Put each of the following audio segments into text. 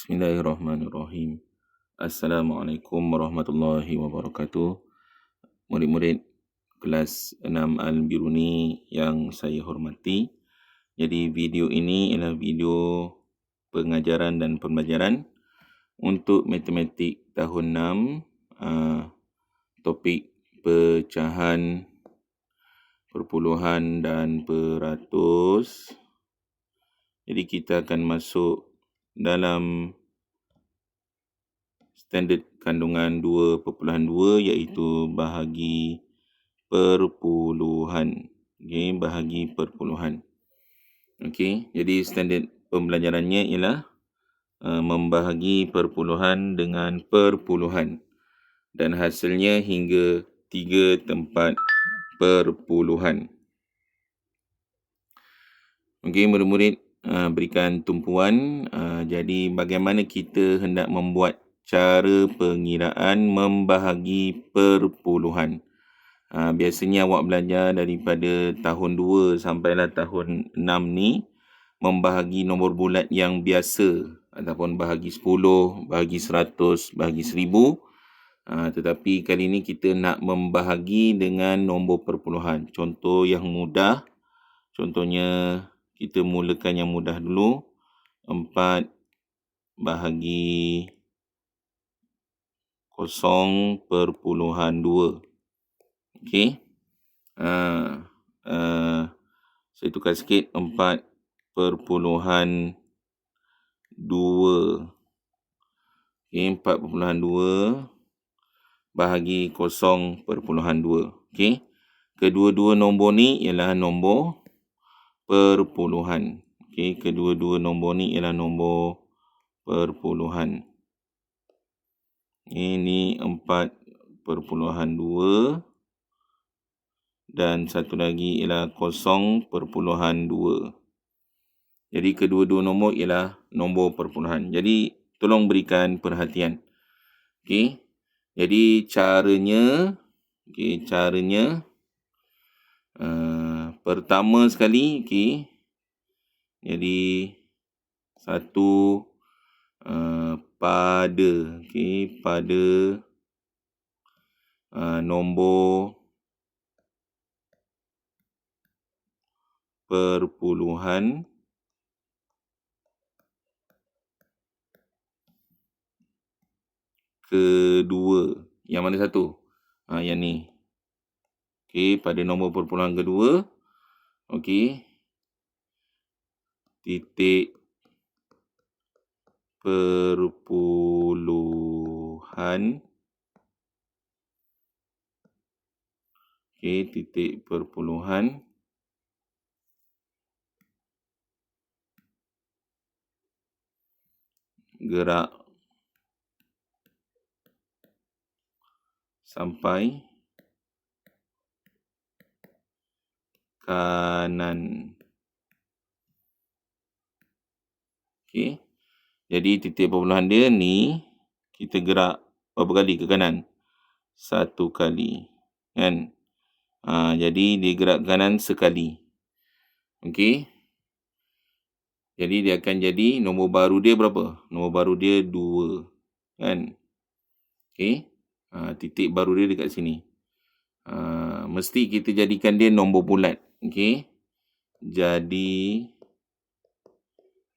Bismillahirrahmanirrahim. Assalamualaikum warahmatullahi wabarakatuh. Murid-murid kelas 6 Al-Biruni yang saya hormati. Jadi video ini adalah video pengajaran dan pembelajaran untuk matematik tahun 6 uh, topik pecahan perpuluhan dan peratus. Jadi kita akan masuk dalam standard kandungan 2.2 iaitu bahagi perpuluhan. Okey, bahagi perpuluhan. Okey, jadi standard pembelajarannya ialah uh, membahagi perpuluhan dengan perpuluhan dan hasilnya hingga tiga tempat perpuluhan. Okey, murid-murid, uh, berikan tumpuan. Uh, jadi bagaimana kita hendak membuat cara pengiraan membahagi perpuluhan. Uh, biasanya awak belajar daripada tahun 2 sampailah tahun 6 ni membahagi nombor bulat yang biasa ataupun bahagi 10, bahagi 100, bahagi 1000. Uh, tetapi kali ini kita nak membahagi dengan nombor perpuluhan. Contoh yang mudah. Contohnya kita mulakan yang mudah dulu. 4 bahagi 0.2. Okey. Uh, uh, saya tukar sikit. 4 perpuluhan 2. Okey, 4.2 bahagi 0.2. Okey. Kedua-dua nombor ni ialah nombor perpuluhan. Okey, kedua-dua nombor ni ialah nombor perpuluhan. Ini 4.2 dan satu lagi ialah 0.2. Jadi kedua-dua nombor ialah nombor perpuluhan. Jadi tolong berikan perhatian. Okey. Jadi caranya okey, caranya uh, pertama sekali okey jadi satu uh, pada okey pada uh, nombor perpuluhan. Kedua yang mana satu? Ha, yang ni. Okey pada nombor perpuluhan kedua Okey. Titik perpuluhan. Okey, titik perpuluhan. Gerak sampai kanan. Okey. Jadi titik perpuluhan dia ni kita gerak berapa kali ke kanan? Satu kali. Kan? Ha, jadi dia gerak ke kanan sekali. Okey. Jadi dia akan jadi nombor baru dia berapa? Nombor baru dia dua. Kan? Okey. Ha, titik baru dia dekat sini. Ha, mesti kita jadikan dia nombor bulat. Okey. Jadi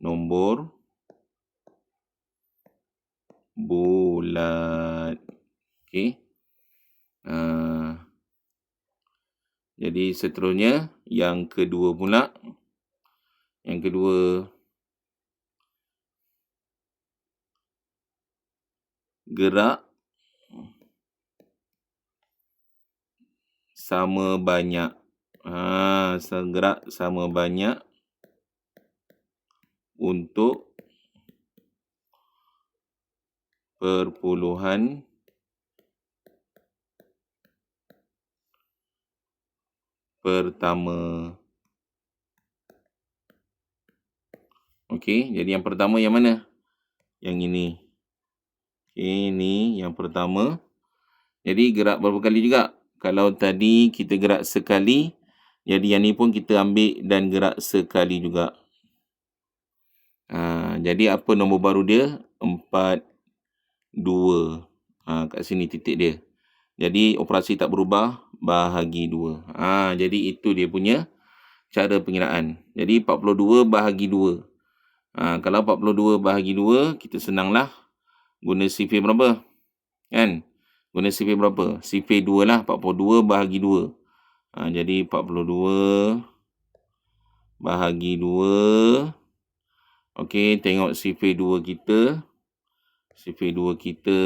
nombor bulat. Okey. Uh, jadi seterusnya yang kedua pula. Yang kedua gerak sama banyak ha, gerak sama banyak untuk perpuluhan pertama. Okey, jadi yang pertama yang mana? Yang ini. Ini yang pertama. Jadi gerak berapa kali juga? Kalau tadi kita gerak sekali, jadi yang ni pun kita ambil dan gerak sekali juga. Ha, jadi apa nombor baru dia? empat, dua. Ha, kat sini titik dia. Jadi operasi tak berubah, bahagi dua. Ha, jadi itu dia punya cara pengiraan. Jadi 42 bahagi 2. Ha, kalau 42 bahagi 2, kita senanglah guna CP berapa? Kan? Guna CP berapa? CP 2 lah. 42 bahagi 2. Ha, jadi 42 bahagi 2. Okey, tengok CP 2 kita. CP 2 kita.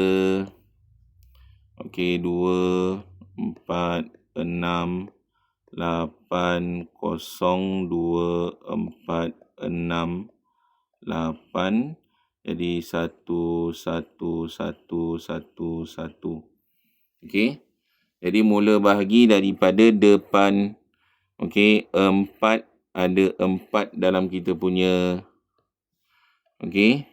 Okey, 2, 4, 6, lapan kosong dua empat enam lapan jadi satu satu satu satu satu okey jadi mula bahagi daripada depan. Okey empat ada empat dalam kita punya okey.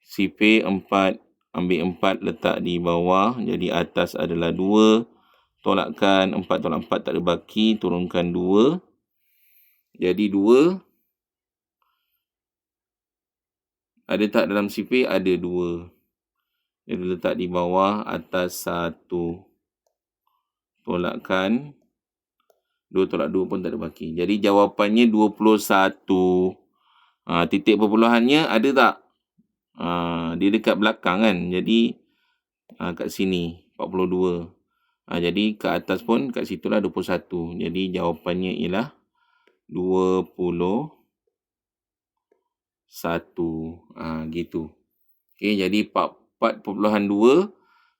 CP empat ambil empat letak di bawah. Jadi atas adalah dua. Tolakkan 4 tolak 4 tak ada baki turunkan 2 jadi 2 ada tak dalam CP ada 2 jadi letak di bawah atas 1 tolakkan 2 tolak 2 pun tak ada baki jadi jawapannya 21 ha, titik perpuluhannya ada tak ha, dia dekat belakang kan jadi ha, kat sini 42 Ha, jadi ke atas pun kat situlah 21. Jadi jawapannya ialah 21. Ha, gitu. Okey, jadi 4.2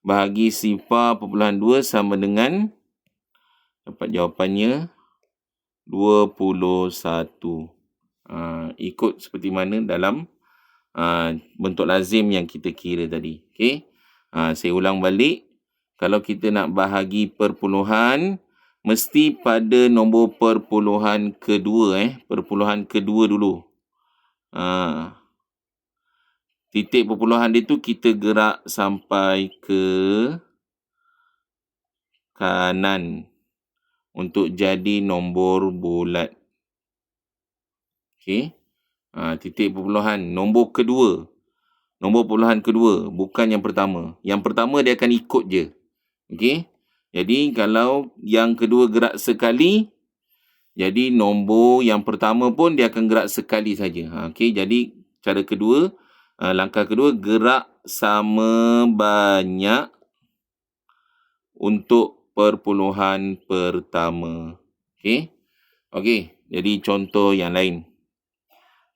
bahagi sifar perpuluhan 2 sama dengan dapat jawapannya 21. Ha, ikut seperti mana dalam ha, bentuk lazim yang kita kira tadi. Okey. Ha, saya ulang balik kalau kita nak bahagi perpuluhan mesti pada nombor perpuluhan kedua eh perpuluhan kedua dulu ha. Titik perpuluhan dia tu kita gerak sampai ke kanan untuk jadi nombor bulat okey ha, titik perpuluhan nombor kedua nombor perpuluhan kedua bukan yang pertama yang pertama dia akan ikut je Okey. Jadi kalau yang kedua gerak sekali, jadi nombor yang pertama pun dia akan gerak sekali saja. Ha, Okey. Jadi cara kedua, uh, langkah kedua gerak sama banyak untuk perpuluhan pertama. Okey. Okey. Jadi contoh yang lain.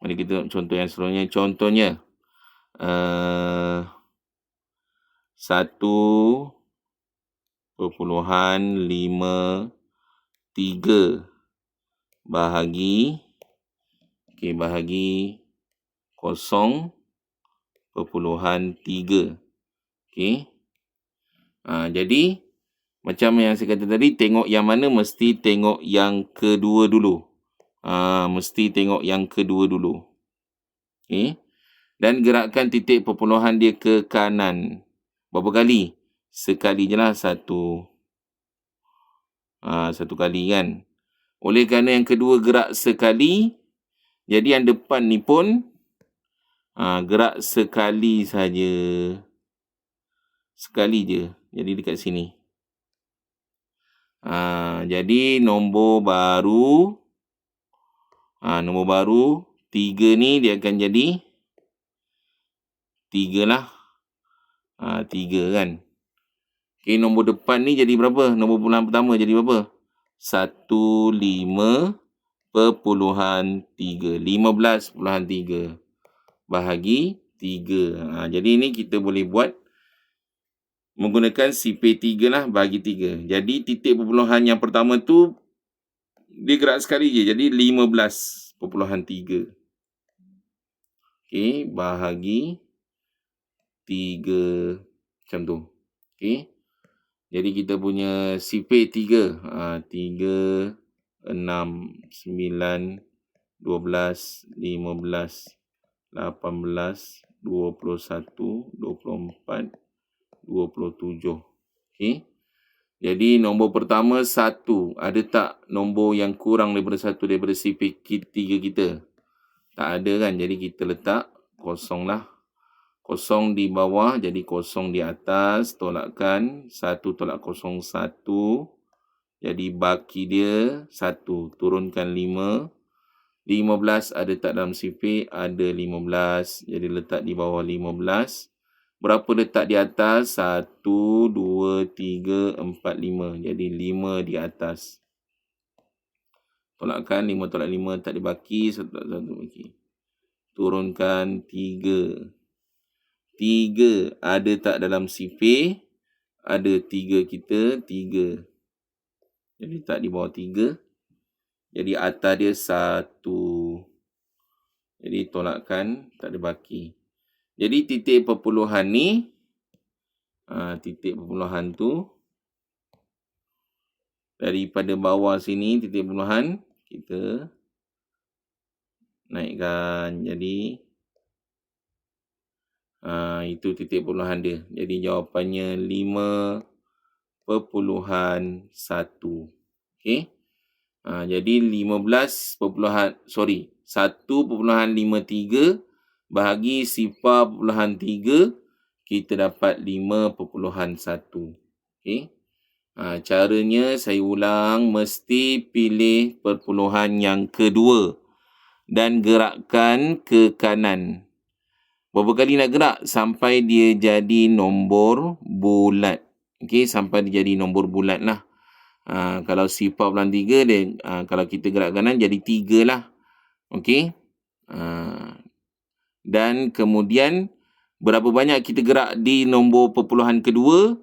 Mari kita tengok contoh yang seterusnya. Contohnya. Uh, satu perpuluhan lima tiga bahagi okey bahagi kosong perpuluhan tiga. Okey. Ha, jadi macam yang saya kata tadi tengok yang mana mesti tengok yang kedua dulu. Ha, mesti tengok yang kedua dulu. Okey. Dan gerakkan titik perpuluhan dia ke kanan. Berapa kali? Sekali je lah satu. Ha, satu kali kan. Oleh kerana yang kedua gerak sekali, jadi yang depan ni pun ha, gerak sekali saja. Sekali je. Jadi dekat sini. Ha, jadi nombor baru, ha, nombor baru, tiga ni dia akan jadi tiga lah. Ha, tiga kan. Okay, nombor depan ni jadi berapa? Nombor bulan pertama jadi berapa? Satu lima perpuluhan tiga. Lima belas perpuluhan tiga. Bahagi tiga. Ha, jadi ini kita boleh buat menggunakan CP3 lah bagi tiga. Jadi titik perpuluhan yang pertama tu dia gerak sekali je. Jadi lima belas perpuluhan tiga. Okay, bahagi tiga macam tu. Okay. Jadi kita punya CP 3. Ha, 3, 6, 9, 12, 15, 18, 21, 24, 27. Okay. Jadi nombor pertama satu. Ada tak nombor yang kurang daripada satu daripada CP 3 kita? Tak ada kan. Jadi kita letak kosong lah. Kosong di bawah jadi kosong di atas. Tolakkan. Satu tolak kosong satu. Jadi baki dia satu. Turunkan lima. Lima belas ada tak dalam sifir? Ada lima belas. Jadi letak di bawah lima belas. Berapa letak di atas? Satu, dua, tiga, empat, lima. Jadi lima di atas. Tolakkan lima tolak lima tak dibaki. Satu tolak satu baki. Turunkan tiga. Tiga ada tak dalam sifir? Ada tiga kita, tiga. Jadi tak di bawah tiga. Jadi atas dia satu. Jadi tolakkan, tak ada baki. Jadi titik perpuluhan ni, ha, titik perpuluhan tu, daripada bawah sini titik perpuluhan, kita naikkan. Jadi, Ha, itu titik perpuluhan dia. Jadi jawapannya 5.1. Okey. Ha, jadi 15 perpuluhan, sorry, 1.53 bahagi sifar perpuluhan 3, kita dapat 5.1. Okey. Ha, caranya saya ulang, mesti pilih perpuluhan yang kedua dan gerakkan ke kanan. Berapa kali nak gerak sampai dia jadi nombor bulat. Okey, sampai dia jadi nombor bulat lah. Ha, kalau sifar bulan tiga, dia, ha, kalau kita gerak kanan jadi tiga lah. Okey. Ha, dan kemudian berapa banyak kita gerak di nombor perpuluhan kedua,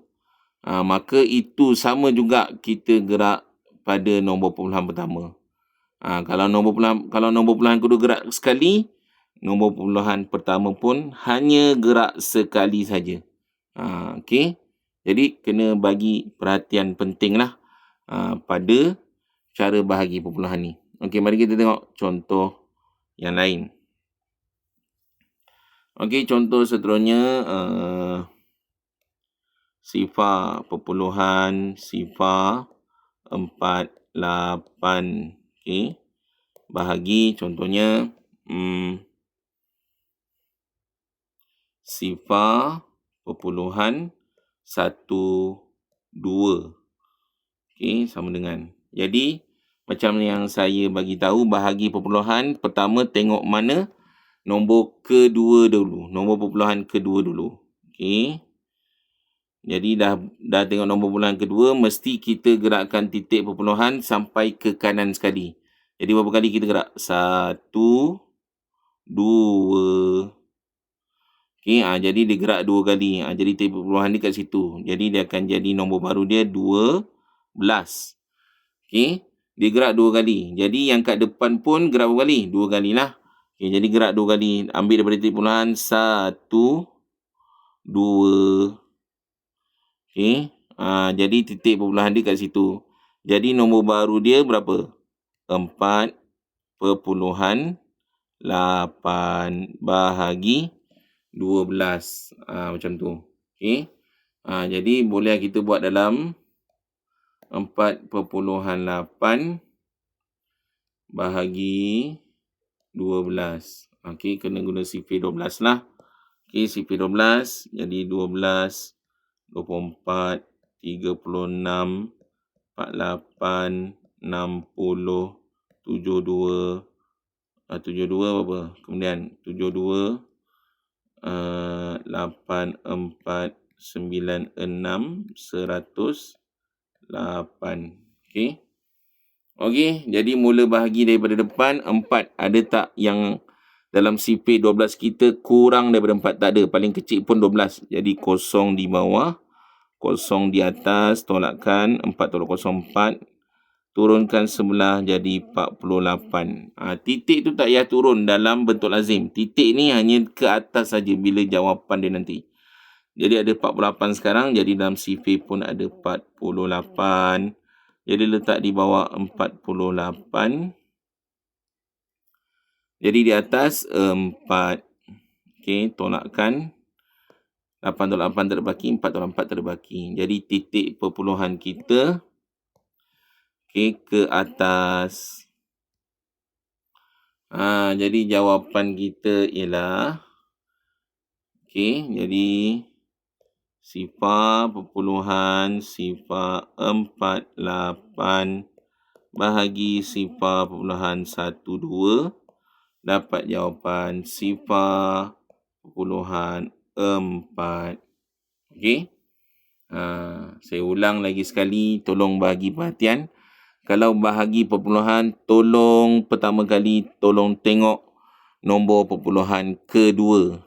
ha, maka itu sama juga kita gerak pada nombor perpuluhan pertama. Ha, kalau nombor perpuluhan, kalau nombor perpuluhan kedua gerak sekali, nombor perpuluhan pertama pun hanya gerak sekali saja. Ha, Okey. Jadi kena bagi perhatian penting lah ha, pada cara bahagi perpuluhan ni. Okey, mari kita tengok contoh yang lain. Okey, contoh seterusnya uh, sifar perpuluhan sifar 48. Okey. Bahagi contohnya hmm, sifar perpuluhan satu dua. Okey, sama dengan. Jadi, macam yang saya bagi tahu bahagi perpuluhan, pertama tengok mana nombor kedua dulu. Nombor perpuluhan kedua dulu. Okey. Jadi dah dah tengok nombor perpuluhan kedua, mesti kita gerakkan titik perpuluhan sampai ke kanan sekali. Jadi berapa kali kita gerak? Satu, dua, Okey, ha, jadi dia gerak dua kali. Ha, jadi titik perpuluhan dia kat situ. Jadi dia akan jadi nombor baru dia 12. Okey, dia gerak dua kali. Jadi yang kat depan pun gerak berapa kali? Dua kali lah. Okey, jadi gerak dua kali. Ambil daripada titik perpuluhan. Satu, dua. Okey, ha, jadi titik perpuluhan dia kat situ. Jadi nombor baru dia berapa? Empat perpuluhan lapan bahagi 12 ha, macam tu. Okey. Ha, jadi boleh kita buat dalam 4.8 bahagi 12. Okey, kena guna sifir 12 lah. Okey, sifir 12 jadi 12 24 36 48 60 72 72 berapa? Kemudian 72 lapan empat sembilan enam lapan. Okey. Okey, jadi mula bahagi daripada depan empat. Ada tak yang dalam CP 12 kita kurang daripada empat? Tak ada. Paling kecil pun 12. Jadi kosong di bawah. Kosong di atas. Tolakkan. Empat tolak kosong empat turunkan sebelah jadi 48. Ha, titik tu tak payah turun dalam bentuk lazim. Titik ni hanya ke atas saja bila jawapan dia nanti. Jadi ada 48 sekarang, jadi dalam CV pun ada 48. Jadi letak di bawah 48. Jadi di atas 4. Okey, tolakkan. 8 tolak 8 terbaki, 4 tolak 4 terbaki. Jadi titik perpuluhan kita okay, ke atas. Ha, jadi jawapan kita ialah Okey, jadi sifar perpuluhan sifar empat lapan bahagi sifar perpuluhan satu dua dapat jawapan sifar perpuluhan empat. Okey. Ha, saya ulang lagi sekali, tolong bagi perhatian. Kalau bahagi perpuluhan, tolong pertama kali tolong tengok nombor perpuluhan kedua.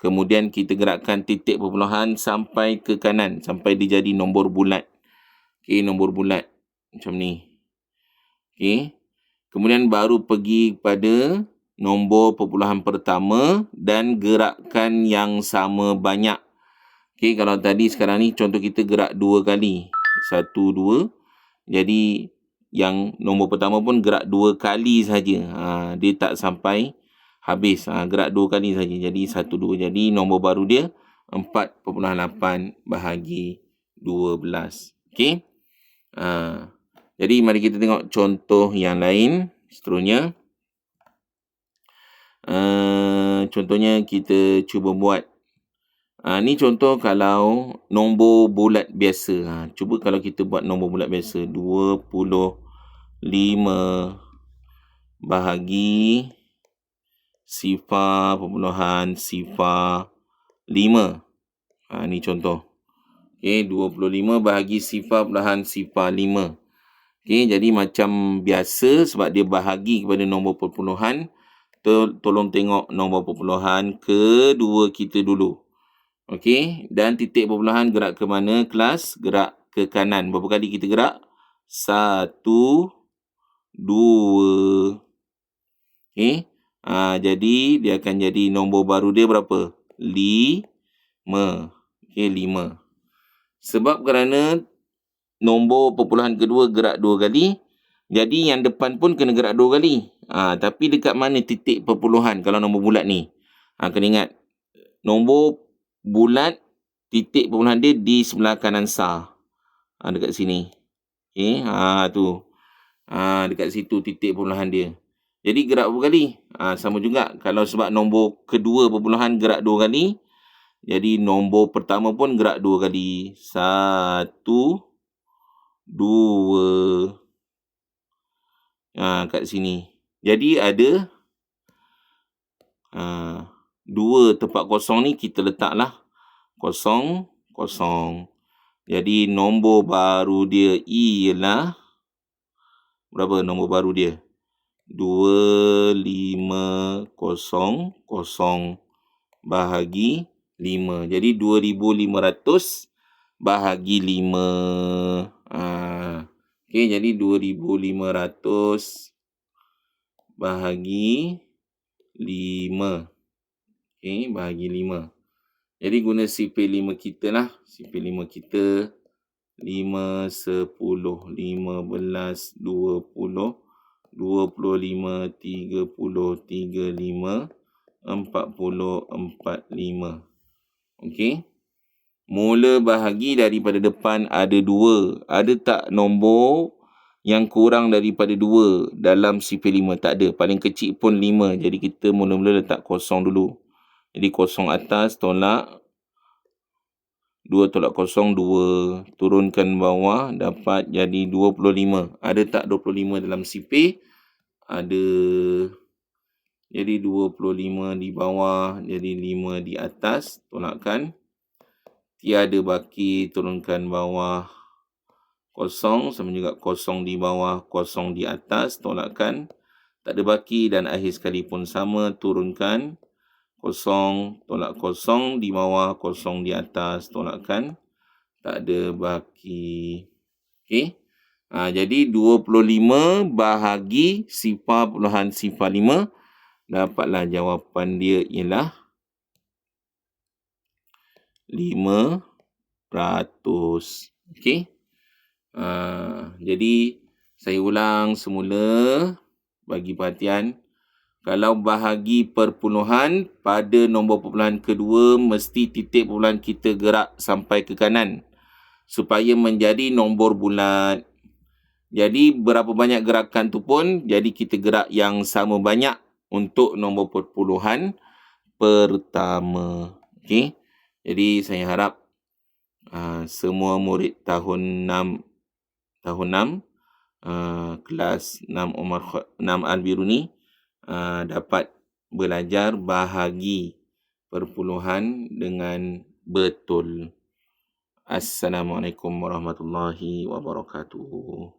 Kemudian kita gerakkan titik perpuluhan sampai ke kanan. Sampai dia jadi nombor bulat. Okey, nombor bulat. Macam ni. Okey. Kemudian baru pergi pada nombor perpuluhan pertama dan gerakkan yang sama banyak. Okey, kalau tadi sekarang ni contoh kita gerak dua kali. Satu, dua. Jadi yang nombor pertama pun gerak dua kali saja. Ha, dia tak sampai habis. Ha, gerak dua kali saja. Jadi satu dua. Jadi nombor baru dia 4.8 bahagi 12 okey? Ha, jadi mari kita tengok contoh yang lain. Seterusnya. Uh, contohnya kita cuba buat. Ha, ni contoh kalau nombor bulat biasa. Ha, cuba kalau kita buat nombor bulat biasa. 25 bahagi sifar perpuluhan sifar 5. Ha, ni contoh. Okey, 25 bahagi sifar perpuluhan sifar 5. Okey, jadi macam biasa sebab dia bahagi kepada nombor perpuluhan, to- tolong tengok nombor perpuluhan kedua kita dulu. Okey, dan titik perpuluhan gerak ke mana? Kelas gerak ke kanan. Berapa kali kita gerak? Satu, dua. Okey, Ha, jadi dia akan jadi nombor baru dia berapa? 5. Okey, 5. Sebab kerana nombor perpuluhan kedua gerak dua kali, jadi yang depan pun kena gerak dua kali. Ha, tapi dekat mana titik perpuluhan kalau nombor bulat ni? Ha, kena ingat, nombor bulat titik perpuluhan dia di sebelah kanan sah. Ha, dekat sini. Okey, ha, tu. Ha, dekat situ titik perpuluhan dia. Jadi gerak berapa kali? Ha, sama juga. Kalau sebab nombor kedua perpuluhan gerak dua kali. Jadi nombor pertama pun gerak dua kali. Satu. Dua. Ha, kat sini. Jadi ada. Ha, dua tempat kosong ni kita letaklah. Kosong. Kosong. Jadi nombor baru dia ialah. Berapa nombor baru dia? Dua lima kosong kosong bahagi lima. Jadi dua ribu lima ratus bahagi lima. Ha. Okey, jadi dua ribu lima ratus bahagi lima. Okey, bahagi lima. Jadi guna CP5 kita lah. CP5 kita. Lima, sepuluh, lima belas, dua puluh. 25, 30, 35, 40, 45. Okey. Mula bahagi daripada depan ada dua. Ada tak nombor yang kurang daripada dua dalam CP5? Tak ada. Paling kecil pun lima. Jadi kita mula-mula letak kosong dulu. Jadi kosong atas tolak. Dua tolak kosong, dua. Turunkan bawah, dapat jadi 25. Ada tak 25 dalam CP? Ada. Jadi 25 di bawah, jadi 5 di atas. Tolakkan. Tiada baki, turunkan bawah. Kosong, sama juga kosong di bawah, kosong di atas. Tolakkan. Tak ada baki dan akhir sekali pun sama. Turunkan kosong, tolak kosong di bawah, kosong di atas, tolakkan. Tak ada baki. Okey. Ha, jadi 25 bahagi sifar puluhan sifar 5. Dapatlah jawapan dia ialah 5 ratus. Okey. Ha, jadi saya ulang semula bagi perhatian. Kalau bahagi perpuluhan pada nombor perpuluhan kedua mesti titik perpuluhan kita gerak sampai ke kanan supaya menjadi nombor bulat. Jadi berapa banyak gerakan tu pun jadi kita gerak yang sama banyak untuk nombor perpuluhan pertama. Okey. Jadi saya harap uh, semua murid tahun 6 tahun 6 uh, kelas 6 Umar 6 Al-Biruni uh, dapat belajar bahagi perpuluhan dengan betul. Assalamualaikum warahmatullahi wabarakatuh.